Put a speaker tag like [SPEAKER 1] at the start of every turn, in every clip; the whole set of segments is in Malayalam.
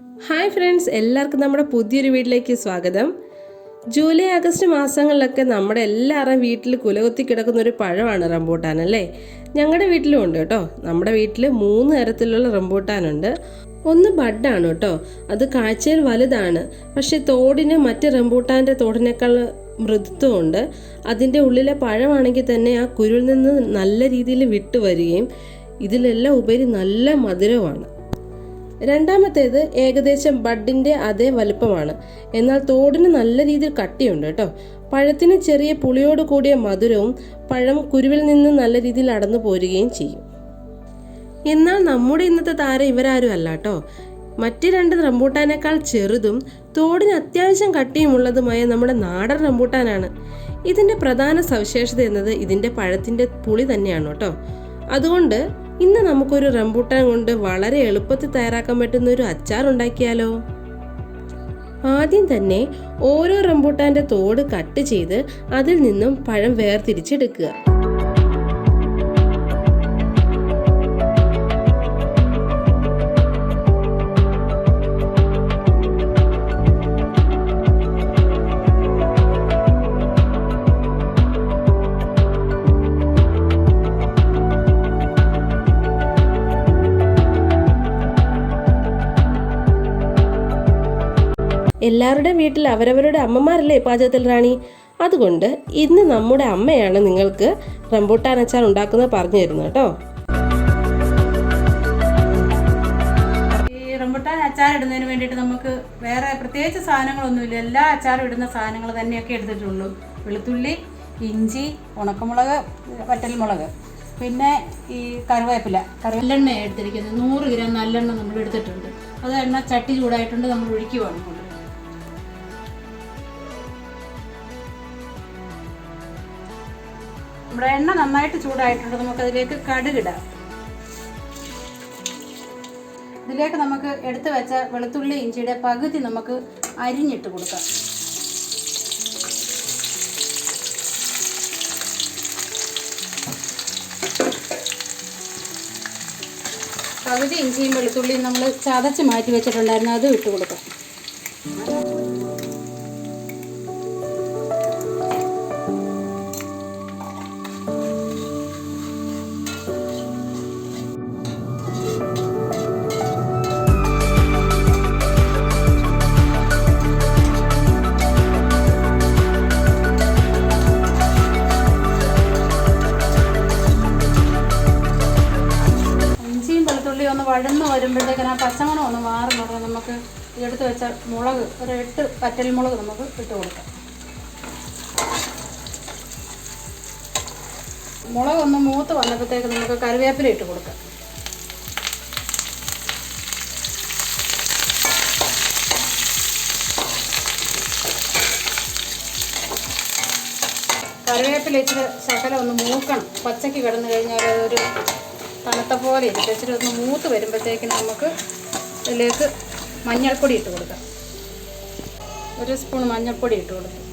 [SPEAKER 1] ഹായ് ഫ്രണ്ട്സ് എല്ലാവർക്കും നമ്മുടെ പുതിയൊരു വീട്ടിലേക്ക് സ്വാഗതം. ജൂലൈ ആഗസ്റ്റ് മാസങ്ങളിലൊക്കെ നമ്മുടെ എല്ലാവരും വീട്ടിൽ കുലകുത്തി കിടക്കുന്ന ഒരു പഴമാണ് റംബൂട്ടാൻ അല്ലേ? ഞങ്ങളുടെ വീട്ടിലും ഉണ്ട് കേട്ടോ. നമ്മുടെ വീട്ടിൽ മൂന്ന് തരത്തിലുള്ള റംബൂട്ടാനുണ്ട് ഒന്ന് ബഡാണ് കേട്ടോ. അത് കാഴ്ചയിൽ വലുതാണ്. പക്ഷേ തോടിന് മറ്റ് റംബൂട്ടാന്റെ തോടിനേക്കാൾ മൃദുത്വമുണ്ട് അതിന്റെ ഉള്ളിലെ പഴമാണെങ്കിൽ തന്നെ ആ കുരുവിൽ നിന്ന് നല്ല രീതിയിൽ വിട്ടു വരികയും ഇതിലെല്ലാം ഉപരി നല്ല മധുരമാണ് രണ്ടാമത്തേത് ഏകദേശം ബഡിന്റെ അതേ വലുപ്പമാണ്. എന്നാൽ തോടിന് നല്ല രീതിയിൽ കട്ടിയുണ്ട് കേട്ടോ. പഴത്തിന് ചെറിയ പുളിയോട് കൂടിയ മധുരവും പഴം കുരുവിൽ നിന്ന് നല്ല രീതിയിൽ അടന്നു പോരുകയും ചെയ്യും. എന്നാൽ നമ്മുടെ ഇന്നത്തെ താരം ഇവരാരും അല്ല കേട്ടോ. മറ്റ് രണ്ട് റംബൂട്ടാനേക്കാൾ ചെറുതും തോടിന് അത്യാവശ്യം കട്ടിയുമുള്ളതുമായ നമ്മുടെ നാടൻ റംബൂട്ടാനാണ്. ഇതിന്റെ പ്രധാന സവിശേഷത എന്നത് ഇതിന്റെ പഴത്തിന്റെ പുളി തന്നെയാണ് കേട്ടോ. അതുകൊണ്ട് ഇന്ന് നമുക്കൊരു റംബൂട്ടാൻ കൊണ്ട് വളരെ എളുപ്പത്തിൽ തയ്യാറാക്കാൻ പറ്റുന്ന ഒരു അച്ചാർ ഉണ്ടാക്കിയാലോ ആദ്യം തന്നെ ഓരോ റംബൂട്ടാന്റെ തോട് കട്ട് ചെയ്ത് അതിൽ നിന്നും പഴം വേർതിരിച്ചെടുക്കുക. എല്ലാവരുടെയും വീട്ടിൽ അവരവരുടെ അമ്മമാരല്ലേ പാചകത്തിൽ റാണി? അതുകൊണ്ട് ഇന്ന് നമ്മുടെ അമ്മയാണ് നിങ്ങൾക്ക് റംബൂട്ടാൻ അച്ചാർ ഉണ്ടാക്കുന്നത് പറഞ്ഞു തരുന്നത് കേട്ടോ.
[SPEAKER 2] ഈ റംബൂട്ടാൻ അച്ചാർ ഇടുന്നതിന് വേണ്ടിയിട്ട് നമുക്ക് വേറെ പ്രത്യേകിച്ച് സാധനങ്ങളൊന്നുമില്ല. എല്ലാ അച്ചാറും ഇടുന്ന സാധനങ്ങൾ തന്നെയൊക്കെ എടുത്തിട്ടുള്ളൂ. വെളുത്തുള്ളി ഇഞ്ചി ഉണക്കമുളക് വറ്റൽമുളക്. പിന്നെ ഈ കറിവേപ്പില. കറിവെല്ലെണ്ണ എടുത്തിരിക്കുന്നത്. നൂറ് ഗ്രാം നല്ലെണ്ണ നമ്മൾ എടുത്തിട്ടുണ്ട്. അത് എണ്ണ ചട്ടി ചൂടായിട്ടുണ്ട്. നമ്മൾ ഒഴിക്കുവാണ് കൊണ്ട് നമ്മുടെ എണ്ണ നന്നായിട്ട് ചൂടായിട്ടുണ്ട്. നമുക്കതിലേക്ക് കടുകിടാം. ഇതിലേക്ക് നമുക്ക് എടുത്തു വെച്ച വെളുത്തുള്ളി ഇഞ്ചിയുടെ പകുതി നമുക്ക് അരിഞ്ഞിട്ട് കൊടുക്കാം. പകുതി ഇഞ്ചിയും വെളുത്തുള്ളിയും നമ്മൾ ചതച്ച് മാറ്റി വെച്ചിട്ടുണ്ടായിരുന്നു. അതും ഇട്ട് കൊടുക്കാം. ഒന്ന് മാറുന്നത് നമുക്ക് എടുത്ത് വെച്ച മുളക് ഒരു എട്ട് പറ്റൽ മുളക് നമുക്ക് ഇട്ട് കൊടുക്കാം. മുളക് ഒന്ന് മൂത്ത് വന്നപ്പോഴത്തേക്ക് നമുക്ക് കറിവേപ്പില ഇട്ട് കൊടുക്കാം. കറിവേപ്പില ഇച്ചിരി ശകലം ഒന്ന് മൂക്കണം. പച്ചക്ക് കിടന്നു കഴിഞ്ഞാൽ അതൊരു തണുത്ത പോലെ ഇരിക്കും. ഇച്ചിരി ഒന്ന് മൂത്ത് വരുമ്പോഴത്തേക്കിന് നമുക്ക് ഇതിലേക്ക് മഞ്ഞൾപ്പൊടി ഇട്ട് കൊടുക്കാം. ഒരു സ്പൂൺ മഞ്ഞൾപ്പൊടി ഇട്ട് കൊടുക്കാം.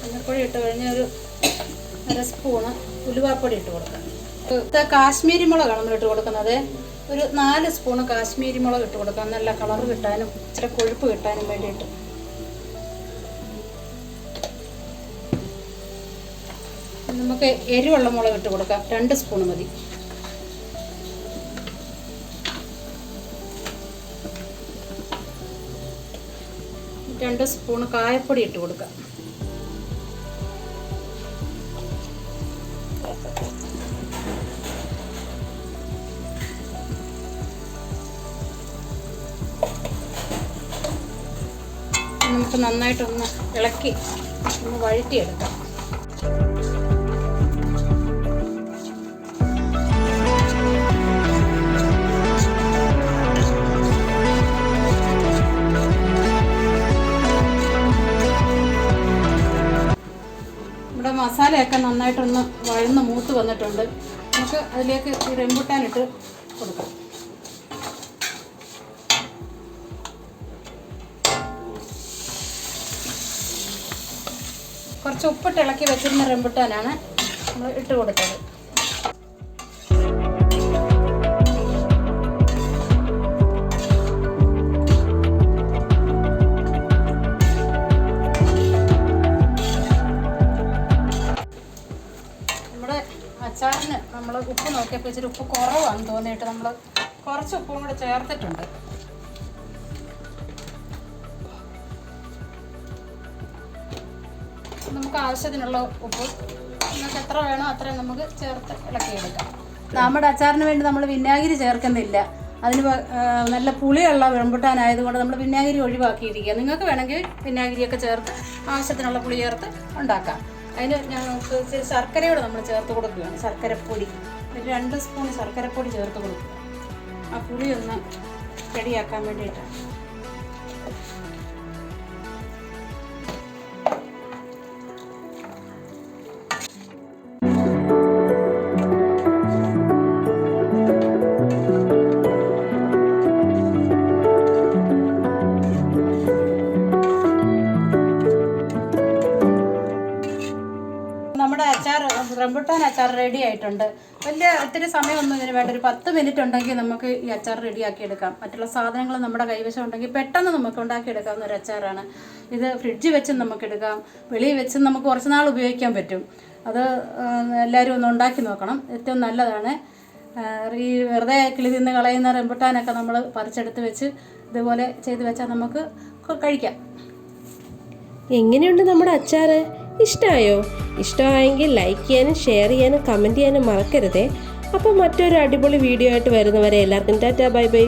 [SPEAKER 2] മഞ്ഞൾപ്പൊടി ഇട്ട് കഴിഞ്ഞാൽ ഒരു അര സ്പൂണ് ഉലുവാപ്പൊടി ഇട്ട് കൊടുക്കാം. കാശ്മീരി മുളകാണ് നമ്മൾ ഇട്ട് കൊടുക്കുന്നത്. ഒരു നാല് സ്പൂണ് കാശ്മീരി മുളക് ഇട്ട് കൊടുക്കാം. നല്ല കളർ കിട്ടാനും ഇച്ചിരി കൊഴുപ്പ് കിട്ടാനും വേണ്ടിയിട്ട്. നമുക്ക് എരിവുള്ള മുളക് ഇട്ട് കൊടുക്കാം. രണ്ട് സ്പൂൺ മതി. രണ്ട് സ്പൂൺ കായപ്പൊടി ഇട്ട് കൊടുക്കാം. നമുക്ക് നന്നായിട്ടൊന്ന് ഇളക്കി ഒന്ന് വഴറ്റിയെടുക്കാം. മസാലയൊക്കെ നന്നായിട്ടൊന്ന് വഴന്ന് മൂത്ത് വന്നിട്ടുണ്ട്. നമുക്ക് അതിലേക്ക് ഈ റെമ്പുട്ടാനിട്ട് കൊടുക്കാം. കുറച്ച് ഉപ്പിട്ട് ഇളക്കി വെച്ചിരുന്ന റെമ്പുട്ടാനാണ് നമ്മൾ ഇട്ട് കൊടുത്തത്. ഉപ്പ് നോക്കിയപ്പോൾ ഇച്ചിരി ഉപ്പ് കുറവാണെന്ന് തോന്നിയിട്ട് നമ്മൾ കുറച്ച് ഉപ്പും കൂടെ ചേർത്തിട്ടുണ്ട്. നമുക്ക് ആവശ്യത്തിനുള്ള ഉപ്പ്. നമുക്ക് എത്ര വേണോ അത്രയും നമുക്ക് ചേർത്ത് ഇളക്കിയെടുക്കാം. നമ്മുടെ അച്ചാറിന് വേണ്ടി നമ്മൾ വിനാഗിരി ചേർക്കുന്നില്ല. അതിന് നല്ല പുളിയുള്ള വെമ്പുട്ടാനായതുകൊണ്ട് നമ്മൾ വിനാഗിരി ഒഴിവാക്കിയിരിക്കുക നിങ്ങൾക്ക് വേണമെങ്കിൽ വിനാഗിരിയൊക്കെ ചേർത്ത് ആവശ്യത്തിനുള്ള പുളി ചേർത്ത് ഉണ്ടാക്കാം. അതിന് ഞങ്ങൾക്ക് ശർക്കരയോട് നമ്മൾ ചേർത്ത് കൊടുക്കുകയാണ്. ശർക്കരപ്പൊടി. ഒരു രണ്ട് സ്പൂൺ ശർക്കരപ്പൊടി ചേർത്ത് കൊടുക്കുക. ആ പുളി ഒന്ന് റെഡിയാക്കാൻ വേണ്ടിയിട്ടാണ്. നമ്മുടെ അച്ചാർ റംബുട്ടാൻ അച്ചാർ റെഡി ആയിട്ടുണ്ട്. വലിയ ഒത്തിരി സമയമൊന്നും ഇതിന് വേണ്ട. ഒരു പത്ത് മിനിറ്റ് ഉണ്ടെങ്കിൽ നമുക്ക് ഈ അച്ചാർ റെഡിയാക്കി എടുക്കാം. മറ്റുള്ള സാധനങ്ങൾ നമ്മുടെ കൈവശം ഉണ്ടെങ്കിൽ പെട്ടെന്ന് നമുക്ക് ഉണ്ടാക്കിയെടുക്കാവുന്ന ഒരു അച്ചാറാണ്. ഇത് ഫ്രിഡ്ജ് വെച്ചും നമുക്ക് എടുക്കാം. വെളിയിൽ വെച്ചും നമുക്ക് കുറച്ച് നാൾ ഉപയോഗിക്കാൻ പറ്റും. അത് എല്ലാവരും ഒന്ന് ഉണ്ടാക്കി നോക്കണം. ഏറ്റവും നല്ലതാണ്. ഈ വെറുതെ കിളി തിന്ന് കളയുന്ന റംബുട്ടാനൊക്കെ നമ്മൾ പറിച്ചെടുത്ത് വെച്ച് ഇതുപോലെ ചെയ്ത് വെച്ചാൽ നമുക്ക് കഴിക്കാം.
[SPEAKER 1] എങ്ങനെയുണ്ട് നമ്മുടെ അച്ചാറ്? ഇഷ്ടമായോ ഇഷ്ടമായെങ്കിൽ ലൈക്ക് ചെയ്യാനും ഷെയർ ചെയ്യാനും കമന്റ് ചെയ്യാനും മറക്കരുതേ. അപ്പോൾ മറ്റൊരു അടിപൊളി വീഡിയോ ആയിട്ട് വരുന്നവരെ എല്ലാവർക്കും ടാറ്റാ ബൈ ബൈ